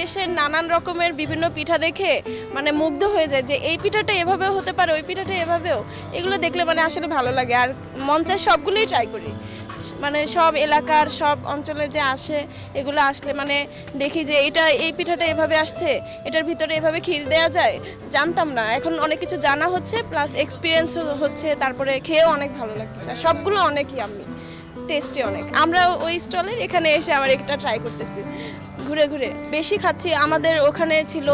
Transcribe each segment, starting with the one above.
দেশের নানান রকমের বিভিন্ন পিঠা দেখে মানে মুগ্ধ হয়ে যায় যে এই পিঠাটা এভাবেও হতে পারে, ওই পিঠাটা এভাবেও। এগুলো দেখলে মানে আসলে ভালো লাগে। আর মন চায় সবগুলোই ট্রাই করি। মানে সব এলাকার, সব অঞ্চলের যে আসে, এগুলো আসলে মানে দেখি যে এটা এই পিঠাটা এভাবে আসছে, এটার ভিতরে এভাবে ক্ষীর দেওয়া যায়, জানতাম না। এখন অনেক কিছু জানা হচ্ছে প্লাস এক্সপিরিয়েন্স হচ্ছে, তারপরে খেয়েও অনেক ভালো লাগতেছে। সবগুলো অনেকই আমি টেস্টি অনেক। আমরা ওই স্টলের এখানে এসে আবার একটা ট্রাই করতেছি। ঘুরে ঘুরে। বেশি খাচ্ছি। আমাদের ওখানে ছিল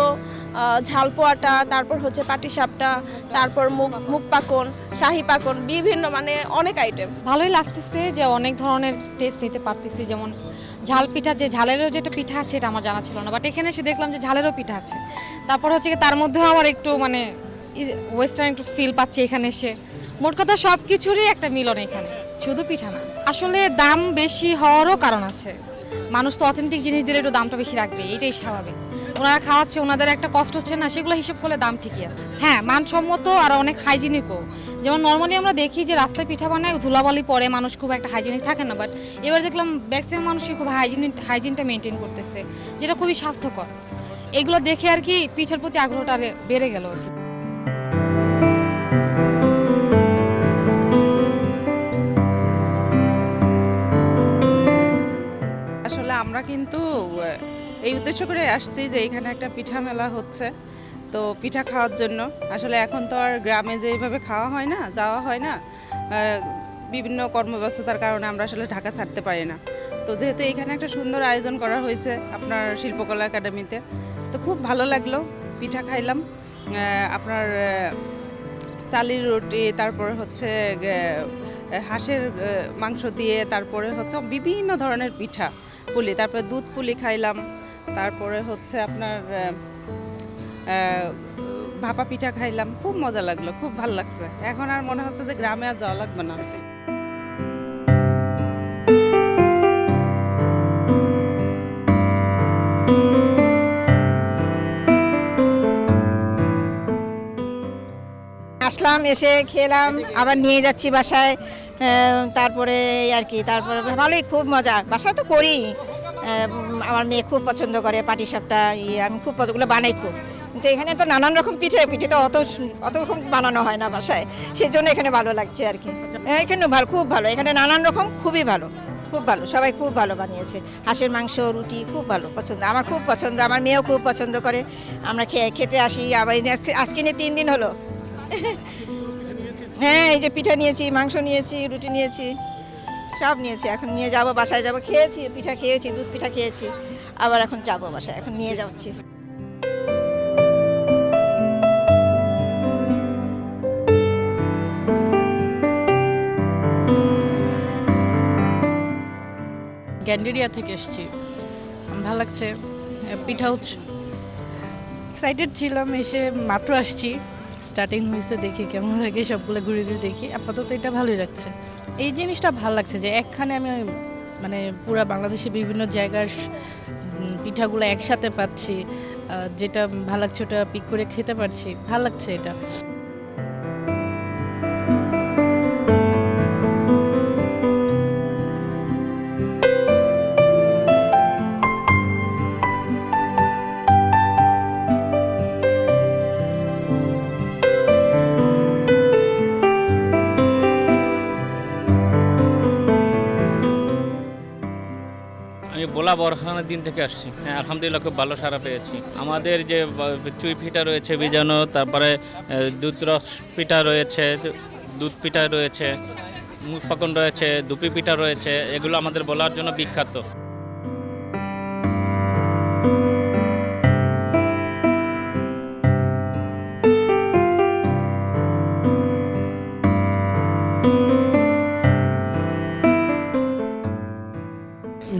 আহ, ঝালপোয়াটা তারপর হচ্ছে পাটিসাপটা তারপর মুগ মুগ পাকন শাহি পাকন বিভিন্ন মানে অনেক আইটেম ভালোই লাগতেছে যে অনেক ধরনের টেস্ট নিতে পারতেছি। যেমন ঝাল পিঠা যে ঝালেরও যেটা পিঠা আছে এটা আমার জানা ছিল না। বাট এখানে এসে দেখলাম যে ঝালেরও পিঠা আছে। তারপর হচ্ছে তার মধ্যেও আমার একটু মানে ওয়েস্টার্ন একটু ফিল পাচ্ছি এখানে এসে। মোট কথা সব কিছুরই একটা মিলন এখানে। শুধু পিঠা না। আসলে দাম বেশি হওয়ারও কারণ আছে। মানুষ তো অথেন্টিক জিনিস দিলে একটু দামটা বেশি রাখবে, এটাই স্বাভাবিক। ওনারা খাওয়াচ্ছে, ওনাদের একটা কষ্ট হচ্ছে না, সেগুলো হিসেব করলে দাম ঠিকই আছে। হ্যাঁ মানসম্মত আর অনেক হাইজিনিকও যেমন নর্মালি আমরা দেখি যে রাস্তায় পিঠা বানায়, ধুলাবালি পরে মানুষ খুব একটা হাইজিনিক থাকে না বাট এবার দেখলাম ম্যাক্সিমাম মানুষই খুব হাইজিনিক হাইজিনটা মেনটেন করতেছে, যেটা খুবই স্বাস্থ্যকর। এগুলো দেখে আর কি পিঠার প্রতি আগ্রহটা বেড়ে গেল আর কি। আমরা কিন্তু এই উদ্দেশ্য করে আসছি যে এখানে একটা পিঠা মেলা হচ্ছে। তো পিঠা খাওয়ার জন্য। আসলে এখন তো আর গ্রামে যেভাবে খাওয়া হয় না, যাওয়া হয় না বিভিন্ন কর্মব্যস্ততার কারণে আমরা আসলে ঢাকা ছাড়তে পারি না। তো যেহেতু এখানে একটা সুন্দর আয়োজন করা হয়েছে আপনার শিল্পকলা একাডেমিতে, তো খুব ভালো লাগল। পিঠা খাইলাম। আপনার চালের রুটি, তারপরে হচ্ছে হাঁসের মাংস দিয়ে, তারপরে হচ্ছে বিভিন্ন ধরনের পিঠা। পুলি, তারপরে দুধ পুলি খাইলাম, তারপরে হচ্ছে আপনার ভাপা পিঠা খাইলাম, খুব মজা লাগল, খুব ভালো লাগছে। এখন আর মনে হচ্ছে যে গ্রামে আর যাওয়া লাগবে না। আসলাম, এসে খেলাম, আবার নিয়ে যাচ্ছি বাসায়। তারপরে আর কি তারপরে ভালোই খুব মজা। বাসায় তো করি। আমার মেয়ে খুব পছন্দ করে পাটি সাপটা ইয়ে আমি খুব পছন্দ ওগুলো বানাই খুব। কিন্তু এখানে তো নানান রকম পিঠে পিঠে তো অত অত রকম বানানো হয় না বাসায়। সেই জন্য এখানে ভালো লাগছে আর কি। হ্যাঁ, এখানে ভালো খুব ভালো। এখানে নানান রকম খুবই ভালো খুব ভালো সবাই খুব ভালো বানিয়েছে। হাঁসের মাংস রুটি খুব ভালো পছন্দ। আমার খুব পছন্দ আমার মেয়েও খুব পছন্দ করে। আমরা খেয়ে খেতে আসি আবার আজকে নিয়ে তিন দিন হলো। হ্যাঁ এই যে পিঠা নিয়েছি, মাংস নিয়েছি, রুটি নিয়েছি, সব নিয়েছি। এখন নিয়ে যাব, বাসায় যাব, খেয়েছি, পিঠা খেয়েছি, দুধ পিঠা খেয়েছি। আবার এখন যাব বাসায়, এখন নিয়ে যাচ্ছি। গ্যান্ডেরিয়া থেকে এসেছি। ভালো লাগছে। পিঠা হচ্ছে এক্সাইটেড ছিলাম, এসে মাত্র আসছি। স্টার্টিং হয়েছে দেখি কেমন লাগে, সবগুলো ঘুরে ঘুরে দেখি। আপাতত এটা ভালোই লাগছে। এই জিনিসটা ভালো লাগছে যে একখানে আমি মানে পুরো বাংলাদেশে বিভিন্ন জায়গার পিঠাগুলো একসাথে পাচ্ছি যেটা ভালো লাগছে ওটা পিক করে খেতে পারছি। ভালো লাগছে এটা। বরখানের দিন থেকে আসছি। হ্যাঁ আলহামদুলিল্লাহ খুব ভালো সারা পেয়েছি। আমাদের যে চুই পিঠা রয়েছে বিজানো তারপরে আহ, দুধ রস পিঠা রয়েছে দুধ পিঠা রয়েছে মুখ পাকন রয়েছে দুপি পিঠা রয়েছে এগুলো আমাদের বলার জন্য বিখ্যাত।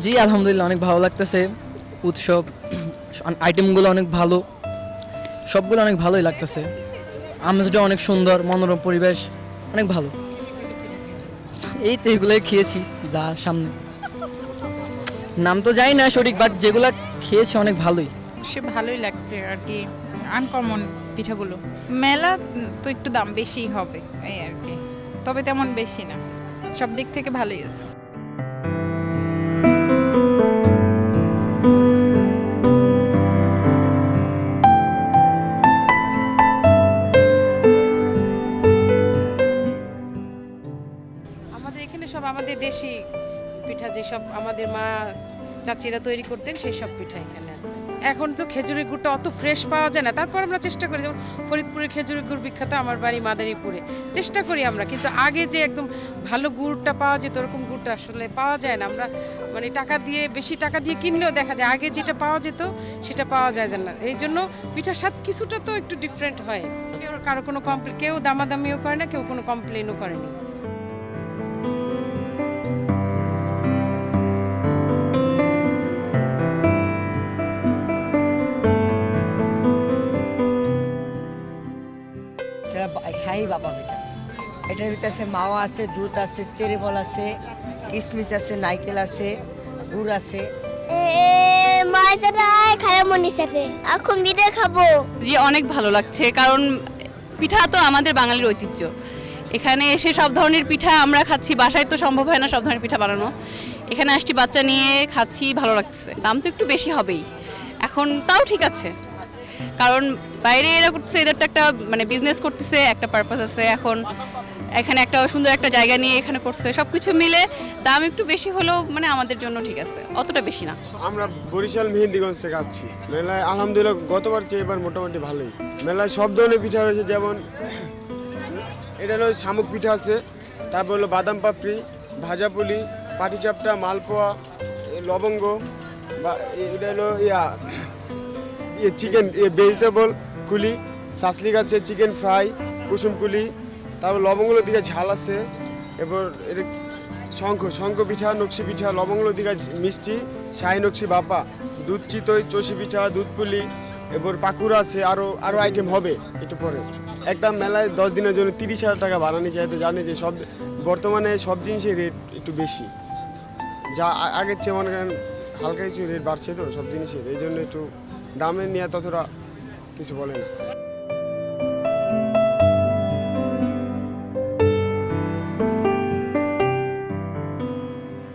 জি, আলহামদুলিল্লাহ, অনেক ভালো লাগতেছে। উৎসব আইটেমগুলো অনেক ভালো। সবগুলো অনেক ভালোই লাগতেছে। আমেজটা অনেক সুন্দর, মনোরম পরিবেশ, অনেক ভালো। এই তো এগুলোই খেয়েছি, যা সামনে। নাম তো জানি না সঠিক বাট যেগুলো খেয়েছি অনেক ভালোই। সে ভালোই লাগছে আর কি আনকমন পিঠাগুলো। মেলা তো একটু দাম বেশিই হবে, এই আর কি। তবে তেমন বেশি না, সব দিক থেকে ভালোই আছে। দেশি পিঠা যেসব আমাদের মা চাচিরা তৈরি করতেন সেই সব পিঠা এখানে আছে। এখন তো খেজুরের গুড়টা অত ফ্রেশ পাওয়া যায় না। তারপর আমরা চেষ্টা করি, যেমন ফরিদপুরের খেজুরের গুড় বিখ্যাত, আমার বাড়ি মাদারীপুরে। চেষ্টা করি আমরা, কিন্তু আগে যে একদম ভালো গুড়টা পাওয়া যেত, ওরকম গুড়টা আসলে পাওয়া যায় না। আমরা মানে টাকা দিয়ে, বেশি টাকা দিয়ে কিনলেও দেখা যায়, আগে যেটা পাওয়া যেত, সেটা পাওয়া যায় না। এই জন্য পিঠার স্বাদ কিছুটা তো একটু ডিফারেন্ট হয়। কেউ কারও কোনো কমপ্লে কেউ দামাদামিও করে না, কেউ কোনো কমপ্লেনও করেনি বা- শাহি বাবা এটার ভিতরে আছে মাওয়া আছে দুধ আছে চেরিমল আছে কিশমিশ আছে নাইকেল আছে গুড় আছে। মায়ের সাথে সাথে। এখন বিদে খাব। জি অনেক ভালো লাগছে কারণ পিঠা তো আমাদের বাঙালির ঐতিহ্য। এখানে এসে সব ধরনের পিঠা আমরা খাচ্ছি বাসায় তো সম্ভব হয় না সব ধরনের পিঠা বানানো। এখানে আসছি বাচ্চা নিয়ে খাচ্ছি ভালো লাগছে। দাম তো একটু বেশি হবেই। এখন তাও ঠিক আছে। কারণ বাইরে এরা করতেছে, এদের তো একটা মানে বিজনেস করতেছে, একটা পারপাস আছে। এখন এখানে একটা সুন্দর একটা জায়গা নিয়ে এখানে করছে সব কিছু মিলে দাম একটু বেশি হলেও মানে আমাদের জন্য ঠিক আছে, অতটা বেশি না। আমরা বরিশাল, মেহেন্দিগঞ্জ থেকে আসছি। মেলায় আলহামদুলিল্লাহ গতবার চেয়ে এবার মোটামুটি ভালোই। মেলায় সব ধরনের পিঠা রয়েছে যেমন এটা হলো শামুক পিঠা আছে, তারপর হলো বাদাম পাপড়ি, ভাজা ভাজাপুলি পাটিচাপটা, মালপোয়া, লবঙ্গ, বা এটা হলো ইয়ে চিকেন ভেজিটেবল কুলি সাসলিক আছে চিকেন ফ্রাই কুসুম কুলি, তারপর লবঙ্গগুলোর দিকে ঝাল আছে, এরপর এটা শঙ্খ শঙ্খ পিঠা, নকশি পিঠা লবঙ্গ দিঘা মিষ্টি, শাহি নকশি বাপা, দুধ চিতই, চষি পিঠা, দুধ পুলি এরপর পাকুড়া আছে আরও আরও আইটেম হবে একটু পরে। একটা মেলায় দশ দিনের জন্য তিরিশ হাজার টাকা বাড়ানি চাই তো জানি যে সব, বর্তমানে সব জিনিসের রেট একটু বেশি। যা আগের চেয়ে মনে করেন হালকা কিছু রেট বাড়ছে তো সব জিনিসের, এই জন্য একটু দামের নিয়ে ততটা কিছু বলে না।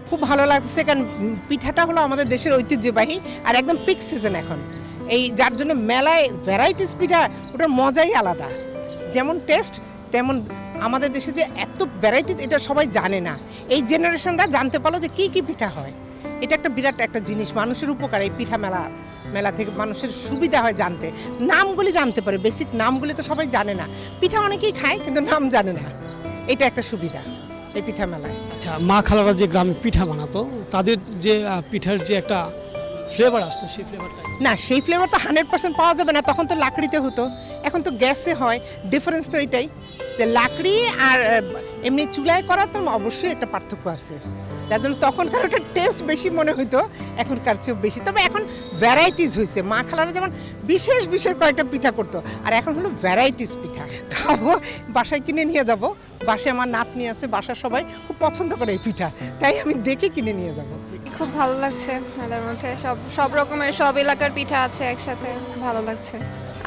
খুব ভালো লাগছে কারণ পিঠাটা হলো আমাদের দেশের ঐতিহ্যবাহী আর একদম পিক সিজন এখন। এই যার জন্য মেলায় ভ্যারাইটিস পিঠা ওটার মজাই আলাদা। যেমন টেস্ট তেমন আমাদের দেশে যে এত ভ্যারাইটিস এটা সবাই জানে না। এই জেনারেশনরা জানতে পারল যে কী কী পিঠা হয়। এটা একটা বিরাট একটা জিনিস। মানুষের উপকার এই পিঠা মেলা মেলা থেকে মানুষের সুবিধা হয় জানতে। নামগুলি জানতে পারে বেসিক নামগুলি তো সবাই জানে না। পিঠা অনেকেই খায় কিন্তু নাম জানে না। এটা একটা সুবিধা এই পিঠা মেলায়। আচ্ছা মা খালারা যে গ্রামে পিঠা বানাতো তাদের যে পিঠার যে একটা ফ্লেভার আসতো সেই ফ্লেভারটা না সেই ফ্লেভার তো হান্ড্রেড পার্সেন্ট পাওয়া যাবে না তখন তো লাকড়িতে হতো। এখন তো গ্যাসে হয় ডিফারেন্স তো এটাই। যে লাকড়ি আর এমনি চুলায় করার তো অবশ্যই একটা পার্থক্য আছে। যার জন্য তখনকার ওটা টেস্ট বেশি মনে হইতো এখনকার চেয়েও বেশি। তবে এখন ভ্যারাইটিস হয়েছে মা খালারা যেমন বিশেষ বিশেষ কয়েকটা পিঠা করতো। আর এখন হলো ভ্যারাইটিস পিঠা। খাব বাসায় কিনে নিয়ে যাব। বাসায় আমার নাতনি আছে বাসার সবাই খুব পছন্দ করে এই পিঠা। তাই আমি দেখে কিনে নিয়ে যাব। খুব ভালো লাগছে মেলার মধ্যে। সব সব রকমের সব এলাকার পিঠা আছে একসাথে। ভালো লাগছে।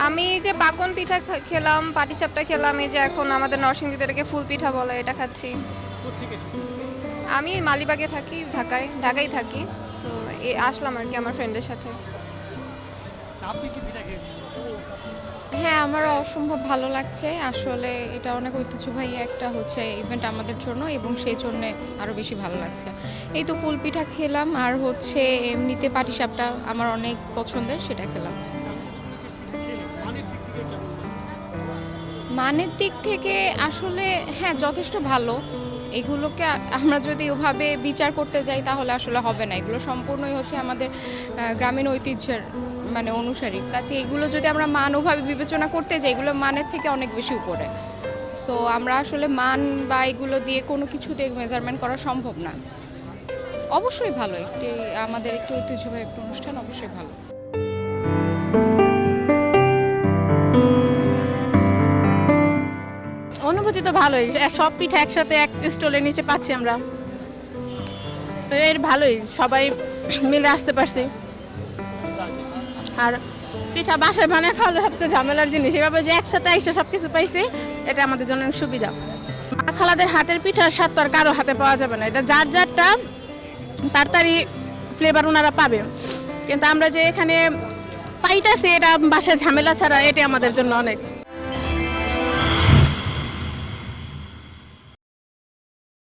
আমি যে পাকন পিঠা খেলাম পাটিসাপটা খেলাম এই যে এখন আমাদের নরসিংদীতে এটাকে ফুল পিঠা বলে এটা খাচ্ছি। আমি মালিবাগে থাকি ঢাকায় ঢাকায় থাকি। তো এ আসলাম আর কি আমার ফ্রেন্ডের সাথে। হ্যাঁ আমারও অসম্ভব ভালো লাগছে। আসলে এটা অনেক ঐতিহ্যবাহী একটা হচ্ছে ইভেন্ট আমাদের জন্য এবং সেই জন্যে আরও বেশি ভালো লাগছে। এই তো ফুল পিঠা খেলাম আর হচ্ছে এমনিতে পাটিসাপটা আমার অনেক পছন্দের সেটা খেলাম। মানের দিক থেকে আসলে হ্যাঁ যথেষ্ট ভালো। এগুলোকে আমরা যদি ওভাবে বিচার করতে যাই, তাহলে আসলে হবে না। এগুলো সম্পূর্ণই হচ্ছে আমাদের গ্রামীণ ঐতিহ্যের মানে অনুসারী। কাছে এগুলো যদি আমরা মান ওভাবে বিবেচনা করতে যাই, এগুলো মানের থেকে অনেক বেশি উপরে। সো আমরা আসলে মান বা এগুলো দিয়ে কোনো কিছু দিয়ে মেজারমেন্ট করা সম্ভব না। অবশ্যই ভালো। একটি, আমাদের একটি ঐতিহ্যবাহী একটি অনুষ্ঠান অবশ্যই ভালো। ভালোই। সব পিঠা একসাথে এক স্টলের নিচে পাচ্ছি আমরা। তো এর ভালোই, সবাই মিলে আসতে পারছি। আর পিঠা বাসায় বানায় খাওয়ালে সবচেয়ে ঝামেলার জিনিস। এভাবে যে একসাথে এসে সব কিছু পাইছি, এটা আমাদের জন্য সুবিধা। মা খালাদের হাতের পিঠার স্বাদ তো আর কারও হাতে পাওয়া যাবে না। এটা যার যারটা তাড়াতাড়ি ফ্লেভার ওনারা পাবে। কিন্তু আমরা যে এখানে পাইতেছি, এটা বাসায় ঝামেলা ছাড়া এটা আমাদের জন্য অনেক।